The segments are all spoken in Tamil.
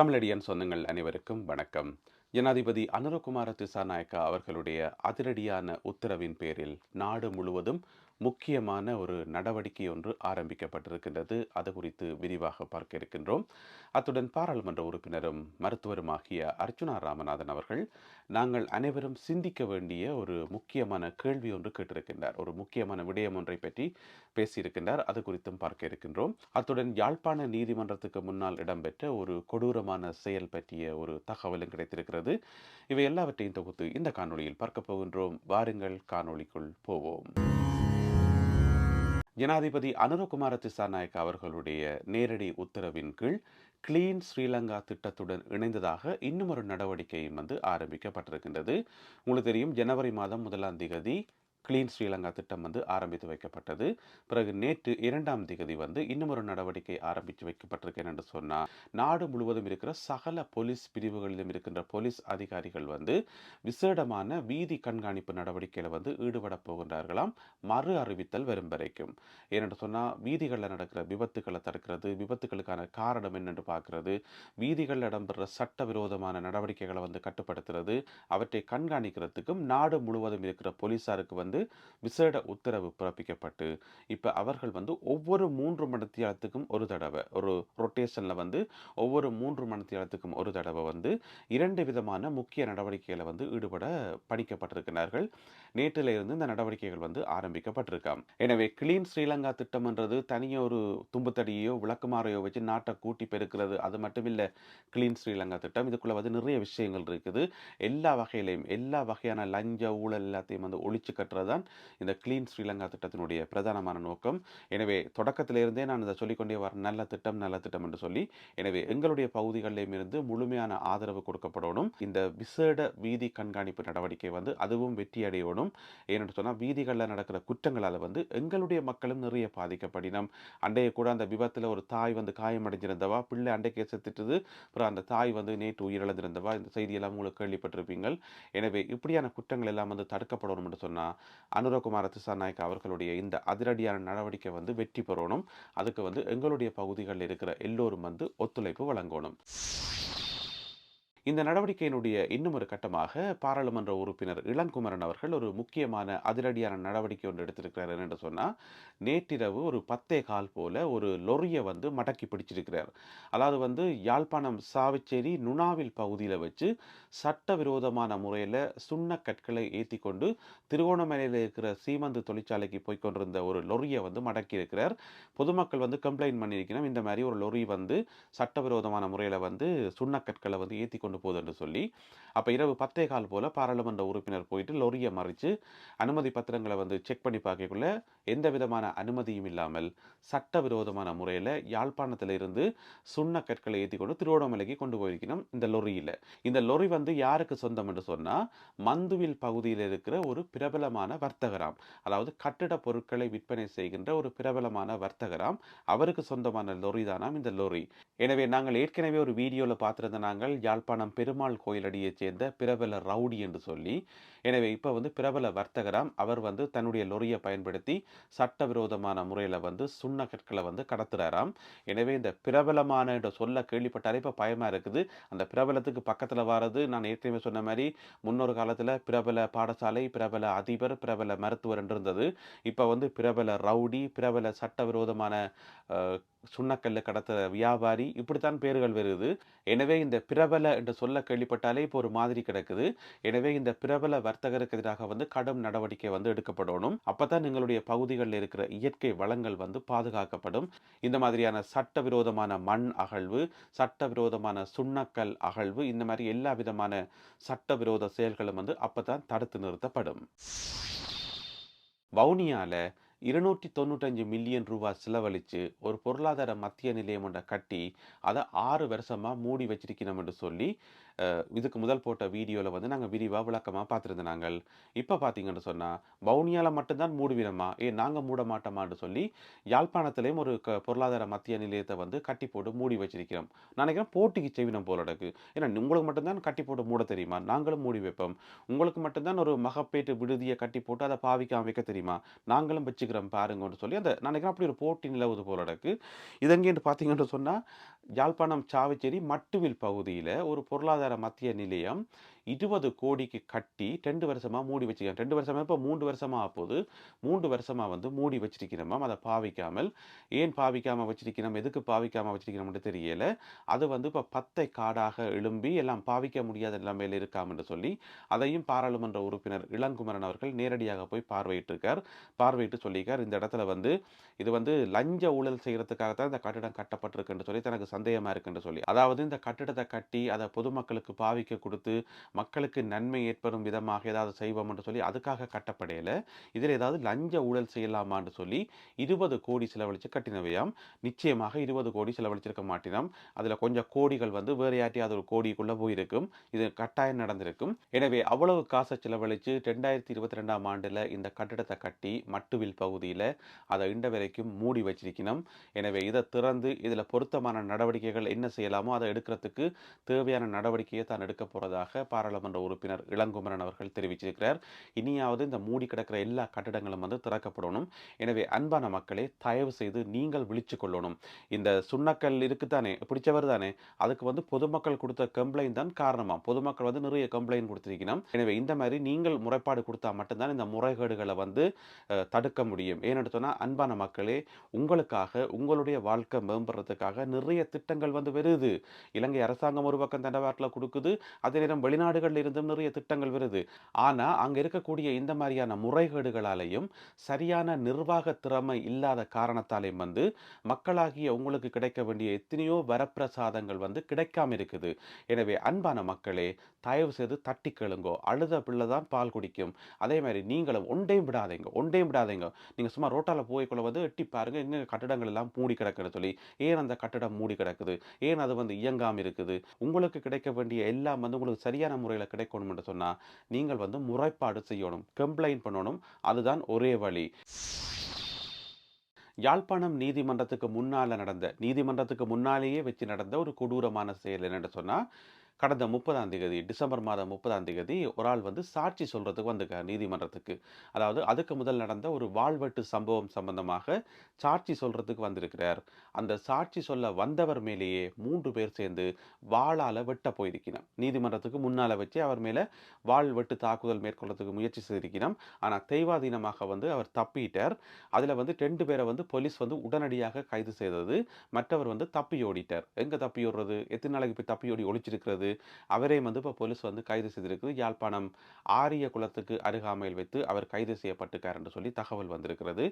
தமிழடியன் சொந்தங்கள் அனைவருக்கும் வணக்கம். ஜனாதிபதி அனுரகுமார திசாநாயக்கா அவர்களுடைய அதிரடியான உத்தரவின் பேரில் நாடு முழுவதும் முக்கியமான ஒரு நடவடிக்கை ஒன்று ஆரம்பிக்கப்பட்டிருக்கின்றது. அது குறித்து விரிவாக பார்க்க இருக்கின்றோம். அத்துடன் பாராளுமன்ற உறுப்பினரும் மருத்துவருமாகிய அர்ச்சுனா ராமநாதன் அவர்கள் நாங்கள் அனைவரும் சிந்திக்க வேண்டிய ஒரு முக்கியமான கேள்வி ஒன்று கேட்டிருக்கின்றார். ஒரு முக்கியமான விடயம் ஒன்றை பற்றி பேசியிருக்கின்றார். அது குறித்தும் பார்க்க இருக்கின்றோம். அத்துடன் யாழ்ப்பாண நீதிமன்றத்துக்கு முன்னால் இடம்பெற்ற ஒரு கொடூரமான செயல் பற்றிய ஒரு தகவலும் கிடைத்திருக்கிறது. இவை எல்லாவற்றையும் தொகுத்து இந்த காணொளியில் பார்க்க போகின்றோம். வாருங்கள் காணொளிக்குள் போவோம். ஜனாதிபதி அனுரகுமார திசாநாயக் அவர்களுடைய நேரடி உத்தரவின் கீழ் கிளீன் ஸ்ரீலங்கா திட்டத்துடன் இணைந்ததாக இன்னும் ஒரு நடவடிக்கையும் வந்து ஆரம்பிக்கப்பட்டிருக்கின்றது. உங்களுக்கு தெரியும் ஜனவரி மாதம் முதலாம் திகதி கிளீன் ஸ்ரீலங்கா திட்டம் வந்து ஆரம்பித்து வைக்கப்பட்டது. பிறகு நேற்று இரண்டாம் திகதி வந்து இன்னும் ஒரு நடவடிக்கை ஆரம்பித்து வைக்கப்பட்டிருக்கேன் என்று சொன்னால் நாடு முழுவதும் இருக்கிற சகல போலீஸ் பிரிவுகளிலும் இருக்கின்ற போலீஸ் அதிகாரிகள் வந்து விசேடமான வீதி கண்காணிப்பு நடவடிக்கையில் வந்து ஈடுபட போகின்றார்களாம். மறு அறிவித்தல் வரும் வரைக்கும். ஏனென்று சொன்னால் வீதிகளில் நடக்கிற விபத்துக்களை தடுக்கிறது விபத்துகளுக்கான காரணம் என்னென்று பார்க்கறது வீதிகளில் இடம்பெற சட்டவிரோதமான நடவடிக்கைகளை வந்து கட்டுப்படுத்துறது அவற்றை கண்காணிக்கிறதுக்கும் நாடு முழுவதும் இருக்கிற போலீஸாருக்கு வந்து வந்து விசேட உத்தரவு பிறப்பிக்கப்பட்டு இப்போ அவர்கள் வந்து ஒவ்வொரு மூன்று மணித்தியாலத்துக்கும் ஒரு தடவை ஒரு ரொட்டேஷனில் வந்து ஒவ்வொரு மூன்று மணித்தியாலத்துக்கும் ஒரு தடவை வந்து இரண்டு விதமான முக்கிய நடவடிக்கைகளை வந்து ஈடுபட பணிக்கப்பட்டிருக்கிறார்கள். நேற்றில் இருந்து இந்த நடவடிக்கைகள் வந்து ஆரம்பிக்கப்பட்டிருக்காம். எனவே கிளீன் ஸ்ரீலங்கா திட்டம்ன்றது தனியாக ஒரு தும்புத்தடியோ விளக்குமாறையோ வச்சு நாட்டை கூட்டி பெருக்கிறது அது மட்டும் இல்லை கிளீன் ஸ்ரீலங்கா திட்டம். இதுக்குள்ள வந்து நிறைய விஷயங்கள் இருக்குது. எல்லா வகையிலையும் எல்லா வகையான லஞ்ச ஊழல் எல்லாத்தையும் வந்து ஒழிச்சு கட்டுறது தான் இந்த கிளீன் ஸ்ரீலங்கா திட்டத்தினுடைய பிரதானமான நோக்கம். எனவே தொடக்கத்திலிருந்தே நான் இதை சொல்லிக்கொண்டே வர நல்ல திட்டம் நல்ல திட்டம் என்று சொல்லி எனவே எங்களுடைய பகுதிகளிலும் இருந்து முழுமையான ஆதரவு கொடுக்கப்படணும். இந்த விசேட வீதி கண்காணிப்பு நடவடிக்கை வந்து அதுவும் வெற்றி அடையணும். ஏனென்று சொன்னால் வீதிகளில் நடக்கிற குற்றங்களால் வந்து எங்களுடைய மக்களும் நிறைய பாதிக்கப்படினோம். அண்டைய கூட அந்த விபத்தில் ஒரு தாய் வந்து காயமடைஞ்சிருந்தவா பிள்ளை அண்டைக்கே செத்துட்டுது அப்புறம் அந்த தாய் வந்து நேற்று உயிரிழந்திருந்தவா இந்த செய்தியெல்லாம் உங்களுக்கு கேள்விப்பட்டிருப்பீங்கள். எனவே இப்படியான குற்றங்கள் எல்லாம் வந்து தடுக்கப்படணும் என்று சொன்னால் அனுரகுமார திசாநாயக் அவர்களுடைய இந்த அதிரடியான நடவடிக்கை வந்து வெற்றி பெறணும். அதுக்கு வந்து எங்களுடைய பகுதிகளில் இருக்கிற எல்லோரும் வந்து ஒத்துழைப்பு வழங்கணும். இந்த நடவடிக்கையினுடைய இன்னும் ஒரு கட்டமாக பாராளுமன்ற உறுப்பினர் இளங்குமரன் அவர்கள் ஒரு முக்கியமான அதிரடியான நடவடிக்கை ஒன்று எடுத்திருக்கிறார் என்று சொன்னால் நேற்றிரவு ஒரு பத்தே கால் போல ஒரு லொரியை வந்து மடக்கி பிடிச்சிருக்கிறார். அதாவது வந்து யாழ்ப்பாணம் சாவிச்சேரி நுணாவில் பகுதியில் வச்சு சட்டவிரோதமான முறையில் சுண்ண கற்களை ஏற்றி கொண்டு திருகோணமலையில் இருக்கிற சீமந்து தொழிற்சாலைக்கு போய் கொண்டிருந்த ஒரு லொரியை வந்து மடக்கி இருக்கிறார். பொதுமக்கள் வந்து கம்ப்ளைண்ட் பண்ணியிருக்கணும். இந்த மாதிரி ஒரு லொரி வந்து சட்டவிரோதமான முறையில் வந்து சுண்ணக்கற்களை வந்து ஏற்றி கொண்டு கொண்டு போகுது என்று சொல்லி அப்போ இரவு பத்தே கால் போல் பாராளுமன்ற உறுப்பினர் போயிட்டு லொரியை மறித்து அனுமதி பத்திரங்களை வந்து செக் பண்ணி பார்க்கக்குள்ள எந்த விதமான அனுமதியும் இல்லாமல் சட்டவிரோதமான முறையில் யாழ்ப்பாணத்தில் இருந்து சுண்ண கற்களை ஏற்றி கொண்டு திருவோணமலைக்கு கொண்டு போயிருக்கணும் இந்த லொரியில். இந்த லொரி வந்து யாருக்கு சொந்தம் என்று சொன்னால் மந்துவில் பகுதியில் இருக்கிற ஒரு பிரபலமான வர்த்தகராம் அதாவது கட்டிட பொருட்களை விற்பனை செய்கின்ற ஒரு பிரபலமான வர்த்தகராம் அவருக்கு சொந்தமான லொரி தானாம் இந்த லொரி. எனவே நாங்கள் ஏற்கனவே ஒரு வீடியோவில் பார்த்துருந்த நாங்கள் யாழ்ப்பாண பெருமாள் கோயிலடியைச் சேர்ந்த பிரபல ரவுடி என்று சொல்லி எனவே இப்போ வந்து பிரபல வர்த்தகராம் அவர் வந்து தன்னுடைய லொரியை பயன்படுத்தி சட்டவிரோதமான முறையில் வந்து சுண்ண கற்களை வந்து கடத்துறாராம். எனவே இந்த பிரபலமான என்ற சொல்ல கேள்விப்பட்டாலே இப்போ பயமாக இருக்குது. அந்த பிரபலத்துக்கு பக்கத்தில் வர்றது நான் ஏற்கனவே சொன்ன மாதிரி முன்னொரு காலத்தில் பிரபல பாடசாலை பிரபல அதிபர் பிரபல மருத்துவர் என்று இருந்தது இப்போ வந்து பிரபல ரவுடி பிரபல சட்டவிரோதமான சுண்ணக்கல்ல கடத்துகிற வியாபாரி இப்படித்தான் பேர்கள் வருது. எனவே இந்த பிரபல என்று சொல்ல கேள்விப்பட்டாலே இப்போ ஒரு மாதிரி கிடக்குது. எனவே இந்த பிரபல வர்த்தகருக்கு எதிராக வந்து கடும் நடவடிக்கை வந்து எடுக்கப்படணும். அப்பதான் எங்களுடைய பகுதிகளில் இருக்கிற இயற்கை வளங்கள் வந்து பாதுகாக்கப்படும். இந்த மாதிரியான சட்டவிரோதமான மண் அகழ்வு சட்டவிரோதமான சுண்ணக்கல் அகழ்வு இந்த மாதிரி எல்லா விதமான சட்டவிரோத செயல்களும் வந்து அப்பதான் தடுத்து நிறுத்தப்படும். வவுனியால இருநூற்றி தொண்ணூற்றஞ்சு மில்லியன் ரூபாய் செலவழித்து ஒரு பொருளாதார மத்திய நிலையம் ஒன்றை கட்டி அதை ஆறு வருஷமாக மூடி வச்சிருக்கணும் என்று சொல்லி இதுக்கு முதல் போட்ட வீடியோவில் வந்து நாங்கள் விரிவாக விளக்கமாக பார்த்துருந்தோம் நாங்கள் இப்போ பார்த்தீங்கன்னு சொன்னால் வவுனியாவில் மட்டும்தான் மூடுவினமா ஏ நாங்கள் மூட மாட்டோமான்னு சொல்லி யாழ்ப்பாணத்திலையும் ஒரு க பொருளாதார மத்திய நிலையத்தை வந்து கட்டி போட்டு மூடி வச்சிருக்கிறோம். நினைக்கிறேன் போட்டிக்கு செய்வினம் போல இருக்கு. ஏன்னா உங்களுக்கு மட்டும்தான் கட்டி போட்டு மூட தெரியுமா? நாங்களும் மூடி வைப்போம். உங்களுக்கு மட்டும்தான் ஒரு மகப்பேட்டு விடுதியை கட்டி போட்டு அதை பாவிக்காம வைக்க தெரியுமா? நாங்களும் வச்சுக்கிறோம் பாருங்கன்னு சொல்லி அந்த நினைக்கிறேன் அப்படி ஒரு போட்டி நிலவுது போல இருக்கு. இதங்கேன்னு பார்த்தீங்கன்னு சொன்னால் யாழ்ப்பாணம் சாவச்சேரி மட்டுவில் பகுதியில் ஒரு பொருளாதார மத்திய நிலையம் இருபது கோடிக்கு கட்டி ரெண்டு வருஷமாக மூடி வச்சுக்கிறேன் ரெண்டு வருஷமாக இப்போ மூன்று வருஷமாக போகுது மூன்று வருஷமாக வந்து மூடி வச்சிருக்கிறோமாம் அதை பாவிக்காமல். ஏன் பாவிக்காமல் வச்சிருக்கிறோம்? எதுக்கு பாவிக்காமல் வச்சிருக்கிறோம்னு தெரியல. அது வந்து இப்போ பத்தை காடாக எழும்பி எல்லாம் பாவிக்க முடியாத நிலைமையில் இருக்காம் என்று சொல்லி அதையும் பாராளுமன்ற உறுப்பினர் இளங்குமரன் அவர்கள் நேரடியாக போய் பார்வையிட்டிருக்கார். பார்வையிட்டு சொல்லியிருக்கார். இந்த இடத்துல வந்து இது வந்து லஞ்ச ஊழல் செய்கிறதுக்காகத்தான் இந்த கட்டிடம் கட்டப்பட்டிருக்குன்னு சொல்லி தனக்கு சந்தேகமாக இருக்குன்னு சொல்லி. அதாவது இந்த கட்டிடத்தை கட்டி அதை பொதுமக்களுக்கு பாவிக்க கொடுத்து மக்களுக்கு நன்மை ஏற்படும் விதமாக ஏதாவது செய்வோம் என்று சொல்லி அதுக்காக கட்டப்படையில. இதில் ஏதாவது லஞ்ச ஊழல் செய்யலாமான்னு சொல்லி இருபது கோடி செலவழித்து கட்டினவையாம். நிச்சயமாக இருபது கோடி செலவழிச்சிருக்க மாட்டினோம். அதில் கொஞ்சம் கோடிகள் வந்து வேறு யார்ட்டையாவது ஒரு கோடிக்குள்ளே போயிருக்கும். இது கட்டாயம் நடந்திருக்கும். எனவே அவ்வளவு காசை செலவழித்து ரெண்டாயிரத்தி இருபத்தி ரெண்டாம் ஆண்டில் இந்த கட்டிடத்தை கட்டி மட்டுவில் பகுதியில் அதை இண்ட வரைக்கும் மூடி வச்சிருக்கணும். எனவே இதை திறந்து இதில் பொருத்தமான நடவடிக்கைகள் என்ன செய்யலாமோ அதை எடுக்கிறதுக்கு தேவையான நடவடிக்கையை தான் எடுக்க போகிறதாக பாராளுமன்ற உறுப்பினர் இளங்குமரன் அவர்கள் தெரிவிச்சிருக்கிறார். இனியாவது இந்த மூடி கிடக்கிற எல்லா கட்டிடங்களும் வந்து திறக்கப்படணும். எனவே அன்பான மக்களே தயவு செய்து நீங்கள் விழிச்சு கொள்ளணும். இந்த சுண்ணக்கல் இருக்குதானே? பிடிச்சவர் தானே? அதுக்கு வந்து பொதுமக்கள் கொடுத்த கம்ப்ளைண்ட் தான் காரணமாக பொதுமக்கள் வந்து நிறைய கம்ப்ளைண்ட் கொடுத்திருக்கணும். எனவே இந்த மாதிரி நீங்கள் முறைப்பாடு கொடுத்தா மட்டும்தான் இந்த முறைகேடுகளை வந்து தடுக்க முடியும். ஏன்னு சொன்னால் அன்பான மக்களே உங்களுக்காக உங்களுடைய வாழ்க்கை மேம்படுறதுக்காக நிறைய திட்டங்கள் வந்து வருது. இலங்கை அரசாங்கம் ஒரு பக்கம் தண்டவாட்டில் கொடுக்குது. அதே நேரம் வெளிநாடுகளில் இருந்தும் நிறைய திட்டங்கள் வருது. ஆனால் அங்கே இருக்கக்கூடிய இந்த மாதிரியான முறைகேடுகளாலையும் சரியான நிர்வாக திறமை இல்லாத காரணத்தாலையும் வந்து மக்களாகிய உங்களுக்கு கிடைக்க வேண்டிய எத்தனையோ வரப்பிரசாதங்கள் வந்து கிடைக்காம இருக்குது. எனவே அன்பான மக்களே தயவு செய்து தட்டி கேளுங்கோ. அழுத பிள்ளை தான் பால் குடிக்கும். அதே மாதிரி நீங்களும் ஒன்றையும் விடாதீங்க ஒன்றையும் விடாதீங்க. நீங்கள் சும்மா ரோட்டால போய்க்குள்ள வந்து எட்டி பாருங்க எங்க கட்டடங்கள் எல்லாம் மூடி கிடக்குன்னு சொல்லி ஏன் அந்த கட்டடம் மூடி கிடக்குது? ஏன் அது வந்து இயங்காமல் இருக்குது? உங்களுக்கு கிடைக்க வேண்டிய எல்லாம் வந்து உங்களுக்கு சரியான முறையில் கிடைக்கணும் என்று சொன்னா நீங்கள் வந்து முறைப்பாடு செய்யணும் கம்ப்ளைண்ட் பண்ணணும் அதுதான் ஒரே வழி. யாழ்ப்பாணம் நீதிமன்றத்துக்கு முன்னால நடந்த நீதிமன்றத்துக்கு முன்னாலேயே வச்சு நடந்த ஒரு கொடூரமான செயல் என்னென்னு சொன்னா கடந்த முப்பதாம் தேதி டிசம்பர் மாதம் முப்பதாம் தேதி ஒரு ஆள் வந்து சாட்சி சொல்கிறதுக்கு வந்திருக்கார் நீதிமன்றத்துக்கு. அதாவது அதுக்கு முதல் நடந்த ஒரு வாழ்வெட்டு சம்பவம் சம்பந்தமாக சாட்சி சொல்கிறதுக்கு வந்திருக்கிறார். அந்த சாட்சி சொல்ல வந்தவர் மேலேயே மூன்று பேர் சேர்ந்து வாளால் வெட்ட போயிருக்கிறோம் நீதிமன்றத்துக்கு முன்னால் வச்சு அவர் மேலே வாள் வெட்டு தாக்குதல் மேற்கொள்றதுக்கு முயற்சி செய்திருக்கிறோம் ஆனால் தெய்வாதீனமாக வந்து அவர் தப்பிட்டார். அதில் வந்து ரெண்டு பேரை வந்து போலீஸ் வந்து உடனடியாக கைது செய்தது. மற்றவர் வந்து தப்பி ஓடிட்டார் எங்கே தப்பி ஓடுறது எத்தனை நாளைக்கு போய் தப்பி ஓடி ஒளிச்சிருக்கிறது அவரே வந்து இப்போ போலீஸ் வந்து கைது செய்திருக்கு. யாழ்ப்பாணம் ஆரிய குளத்துக்கு அருகாமையில் வைத்து அவர் கைது செய்யப்பட்டிருக்கார் என்று சொல்லி தகவல் வந்திருக்கிறது.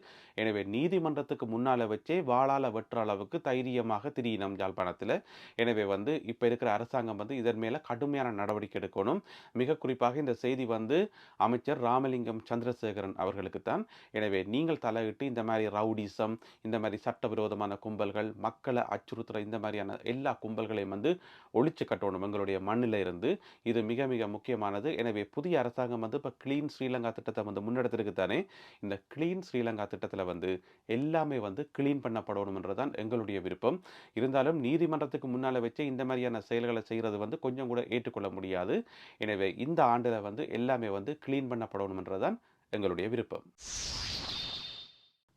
எனவே நீதிமன்றத்துக்கு முன்னால் வச்சே வாளால வெற்ற அளவுக்கு தைரியமாக திரியினம் யாழ்ப்பாணத்தில். எனவே வந்து இப்போ இருக்கிற அரசாங்கம் வந்து இதன் மேலே கடுமையான நடவடிக்கை எடுக்கணும். மிக குறிப்பாக இந்த செய்தி வந்து அமைச்சர் ராமலிங்கம் சந்திரசேகரன் அவர்களுக்கு தான் எனவே நீங்கள் தலையிட்டு இந்த மாதிரி ரவுடிசம் இந்த மாதிரி சட்டவிரோதமான கும்பல்கள் மக்களை அச்சுறுத்துற இந்த மாதிரியான எல்லா கும்பல்களையும் வந்து ஒழிச்சு கட்டணும் எங்களுடைய மண்ணில் இருந்து இது மிக மிக முக்கியமானது. எனவே புதிய அரசாங்கம் வந்து இப்போ கிளீன் ஸ்ரீலங்கா திட்டத்தை வந்து முன்னெடுத்திருக்கு தானே. இந்த கிளீன் ஸ்ரீலங்கா திட்டத்தில் வந்து எல்லாமே வந்து க்ளீன் பண்ணப்படணும்ன்றதான் எங்களுடைய விருப்பம். இருந்தாலும் நீதிமன்றத்துக்கு முன்னால் வச்சே இந்த மாதிரியான செயல்களை செய்கிறது வந்து கொஞ்சம் கூட ஏற்றுக்கொள்ள முடியாது. எனவே இந்த ஆண்டில் வந்து எல்லாமே வந்து க்ளீன் பண்ணப்படணும்ன்றதான் எங்களுடைய விருப்பம்.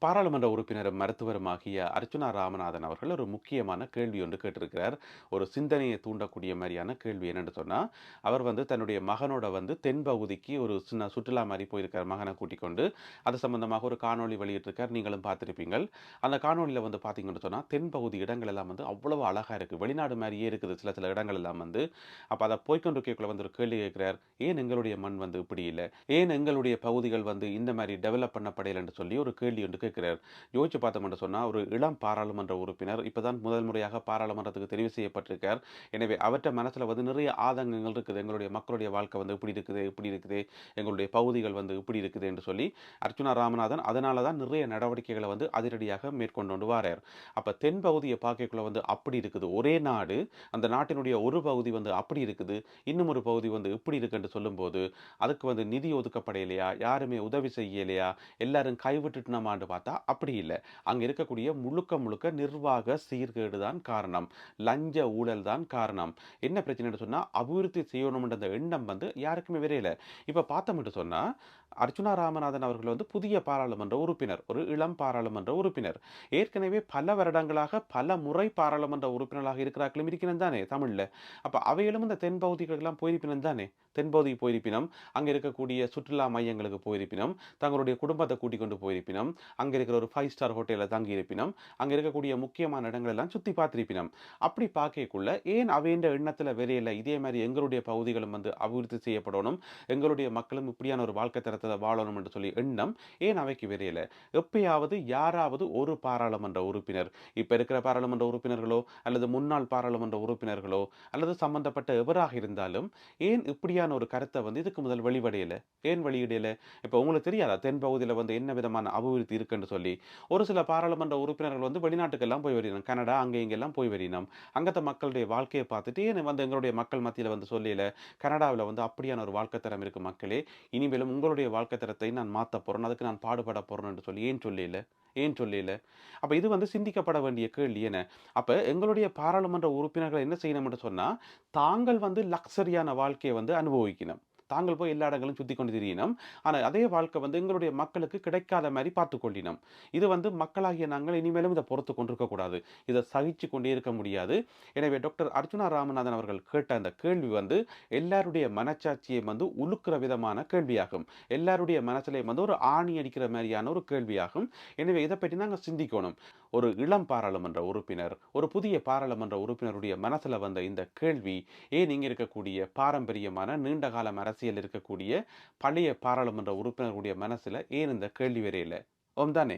பாராளுமன்ற உறுப்பினரும் மருத்துவருமாகிய அர்ச்சுனா ராமநாதன் அவர்கள் ஒரு முக்கியமான கேள்வி ஒன்று கேட்டிருக்கிறார். ஒரு சிந்தனையை தூண்டக்கூடிய மாதிரியான கேள்வி என்னென்னு சொன்னால் அவர் வந்து தன்னுடைய மகனோட வந்து தென்பகுதிக்கு ஒரு சின்ன சுற்றுலா மாதிரி போயிருக்கார் மகனை கூட்டிக் கொண்டு. அது சம்பந்தமாக ஒரு காணொளி வெளியிட்டிருக்கார் நீங்களும் பார்த்துருப்பீங்கள். அந்த காணொளியில் வந்து பார்த்தீங்கன்னு சொன்னால் தென்பகுதி இடங்கள் எல்லாம் வந்து அவ்வளவு அழகாக இருக்குது வெளிநாடு மாதிரியே இருக்குது சில சில இடங்கள் எல்லாம் வந்து. அப்போ அதை போய்கொண்டிருக்கக்குள்ள வந்து ஒரு கேள்வி கேட்கிறார் ஏன் எங்களுடைய மண் வந்து இப்படி இல்லை? ஏன் எங்களுடைய பகுதிகள் வந்து இந்த மாதிரி டெவலப் பண்ணப்படையலைன்னு சொல்லி ஒரு கேள்வி ஒன்று இருக்கிறார் யோசிச்சு பார்த்தோம்னு சொன்னால் ஒரு இளம் பாராளுமன்ற உறுப்பினர் இப்போதான் முதல் முறையாக பாராளுமன்றத்துக்கு தெரிவு செய்யப்பட்டிருக்கார். எனவே அவற்றை மனசில் வந்து நிறைய ஆதங்கங்கள் இருக்குது. எங்களுடைய மக்களுடைய வாழ்க்கை வந்து இப்படி இருக்குது இப்படி இருக்குது. எங்களுடைய பகுதிகள் வந்து இப்படி இருக்குது என்று சொல்லி அர்ச்சுனா ராமநாதன் அதனால தான் நிறைய நடவடிக்கைகளை வந்து அதிரடியாக மேற்கொண்டு வரார். அப்போ தென் பகுதியை பார்க்கக்குள்ள வந்து அப்படி இருக்குது. ஒரே நாடு அந்த நாட்டினுடைய ஒரு பகுதி வந்து அப்படி இருக்குது. இன்னும் ஒரு பகுதி வந்து இப்படி இருக்குன்னு சொல்லும்போது அதுக்கு வந்து நிதி ஒதுக்கப்படையிலையா யாருமே உதவி செய்யலையா? எல்லாரும் கைவிட்டுட்டு நம்மாண்டு பார்த்தோம் பார்த்தா அப்படி இல்லை. அங்கே இருக்கக்கூடிய முழுக்க முழுக்க நிர்வாக சீர்கேடு தான் காரணம். லஞ்ச ஊழல் தான் காரணம். என்ன பிரச்சனைன்னு சொன்னால் அபிவிருத்தி செய்யணும்ன்ற அந்த எண்ணம் வந்து யாருக்குமே விரையில. இப்போ பார்த்தோம்ட்டு சொன்னால் அர்ச்சுனா ராமநாதன் அவர்கள் வந்து புதிய பாராளுமன்ற உறுப்பினர் ஒரு இளம் பாராளுமன்ற உறுப்பினர். ஏற்கனவே பல வருடங்களாக பல முறை பாராளுமன்ற உறுப்பினர்களாக இருக்கிறார்களும் இருக்கிறது தானே தமிழில். அப்போ அவையிலும் இந்த தென் பகுதிகளுக்கெல்லாம் போயிருப்பினம் தானே? தென்பகுதி போயிருப்பினம் அங்கே இருக்கக்கூடிய சுற்றுலா மையங்களுக்கு போயிருப்பினம் தங்களுடைய குடும்பத்தை கூட்டிக் கொண்டு போயிருப்பினம் அங்கே இருக்கிற ஒரு ஃபைவ் ஸ்டார் ஹோட்டலில் தங்கியிருப்பினம் அங்கே இருக்கக்கூடிய முக்கியமான இடங்களெல்லாம் சுற்றி பார்த்திருப்பினம். அப்படி பார்க்கக்குள்ள ஏன் அவைன்ற எண்ணத்தில் வெறையில இதே மாதிரி எங்களுடைய பகுதிகளும் வந்து அபிவிருத்தி செய்யப்படணும் எங்களுடைய மக்களும் இப்படியான ஒரு வாழ்க்கை தரத்துல வாழணும் என்று சொல்லி எண்ணம் ஏன் அவைக்கு வெறையில எப்பயாவது யாராவது ஒரு பாராளுமன்ற உறுப்பினர் இப்ப இருக்கிற பாராளுமன்ற உறுப்பினர்களோ அல்லது முன்னாள் பாராளுமன்ற உறுப்பினர்களோ அல்லது சம்பந்தப்பட்ட எவராக இருந்தாலும் ஏன் இப்படியான ஒரு கருத்தை வந்து இதுக்கு முதல் வெளிவடையல? ஏன் வெளியிடல? இப்ப உங்களுக்கு தெரியாதா? தென்பகுதியில் வந்து என்ன விதமான அபிவிருத்தி இருக்குன்னு சொல்லி. ஒரு சில பாராளுமன்ற உறுப்பினர்கள் வந்து வெளிநாட்டுக்கெல்லாம் போய் வரினோம் கனடா அங்கே இங்கெல்லாம் போய் வரினோம் அங்கத்த மக்களுடைய வாழ்க்கையை பார்த்துட்டு ஏன் வந்து எங்களுடைய மக்கள் மத்தியில் வந்து சொல்லல கனடாவில் வந்து அப்படியான ஒரு வாழ்க்கை தரம் இருக்கு மக்களே. இனிமேலும் உங்களுடைய வாழ்க்கை தரத்தை நான் மாத்த போகிறேன் அதுக்கு நான் பாடுபட போறேன்னு சொல்லி ஏன் சொல்லல ஏன் சொல்லல அப்ப இது வந்து சிந்திக்கப்பட வேண்டிய கேள்வி என்ன? அப்ப எங்களுடைய பாராளுமன்ற உறுப்பினர்கள் என்ன செய்யணும்னு சொன்னா தாங்கள் வந்து லக்ஸரியான வாழ்க்கையை வந்து அனுபவிக்கணும். தாங்கள் போய் எல்லா இடங்களும் சுற்றி கொண்டு திரியணும் ஆனால் அதே வாழ்க்கை வந்து எங்களுடைய மக்களுக்கு கிடைக்காத மாதிரி பார்த்து கொள்ளினோம். இது வந்து மக்களாகிய நாங்கள் இனிமேலும் இதை பொறுத்து கொண்டிருக்கக்கூடாது இதை சகிச்சு கொண்டே இருக்க முடியாது. எனவே டாக்டர் அர்ஜுனா ராமநாதன் அவர்கள் கேட்ட அந்த கேள்வி வந்து எல்லாருடைய மனச்சாட்சியை வந்து உழுக்கிற விதமான கேள்வியாகும். எல்லாருடைய மனசிலையும் வந்து ஒரு ஆணி அடிக்கிற மாதிரியான ஒரு கேள்வியாகும். எனவே இதை பற்றி நாங்கள் சிந்திக்கணும். ஒரு இளம் பாராளுமன்ற உறுப்பினர் ஒரு புதிய பாராளுமன்ற உறுப்பினருடைய மனசுல வந்த இந்த கேள்வி ஏன் இங்க இருக்கக்கூடிய பாரம்பரியமான நீண்ட காலம் அரசியல் இருக்கக்கூடிய பழைய பாராளுமன்ற உறுப்பினருடைய மனசுல ஏன் இந்த கேள்வி வரையில? ஓம் தானே.